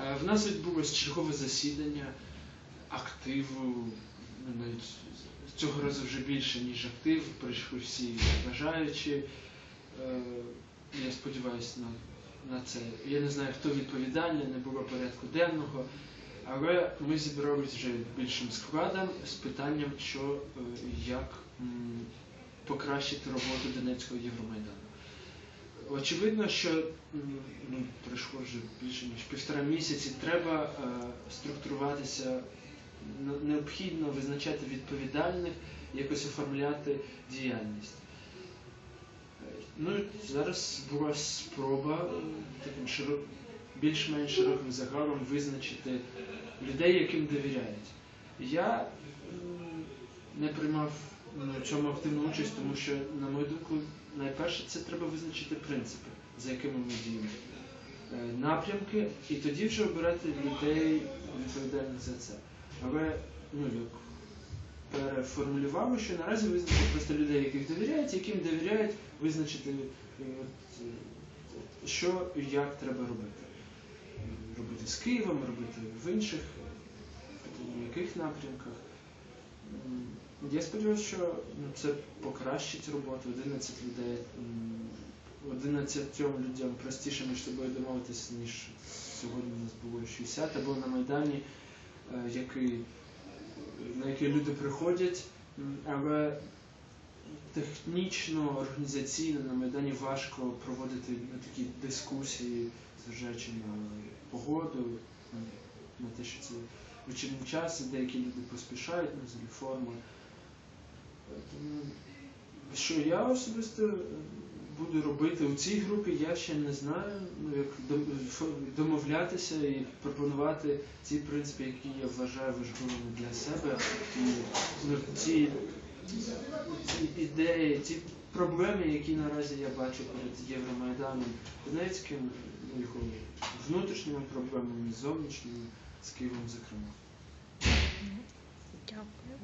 Е, В нас відбулось чергове засідання активу, ну, цього разу вже більше, ніж актив. Прийшли всі бажаючі. Е, Я сподіваюся на, на це. Я не знаю, хто відповідальний, не було порядку денного, але ми зібрались вже більшим складом з питанням, що е, як покращити роботу Донецького Євромайдану. Очевидно, що ну, пройшло вже більше ніж півтора місяці. Треба е, структуруватися, необхідно визначати відповідальних, якось оформляти діяльність. Е, Ну, зараз була спроба е, таким широ... більш-менш широким загалом визначити людей, яким довіряють. Я не приймав в цьому активну участь, тому що, на мою думку, найперше це треба визначити принципи, за якими ми діємо. Е, Напрямки, і тоді вже обирати людей відповідальних за це. Але ну, як переформулювали, що наразі визначити просто людей, яких довіряють, яким довіряють, визначити, от, е, що і як треба робити. Робити з Києвом, робити в інших, в яких напрямках. Я сподіваюся, що ну, це покращить роботу. 11 людей, м, 11 людям простіше між собою домовитися, ніж сьогодні у нас було 60, або на Майдані, е, який, на який люди приходять, але технічно, організаційно на Майдані важко проводити такі дискусії, зважаючи на погоду, на те, що це вечірній час, і деякі люди поспішають ну, з реформи. Тому, Що я особисто буду робити у цій групі, я ще не знаю, ну, як домовлятися і пропонувати ті принципи, які я вважаю важливими для себе. І ну, ті, ті ідеї, ті проблеми, які наразі я бачу перед Євромайданом Донецьким, ну, його внутрішніми проблемами, зовнішніми, з Києвом, зокрема. Дякую.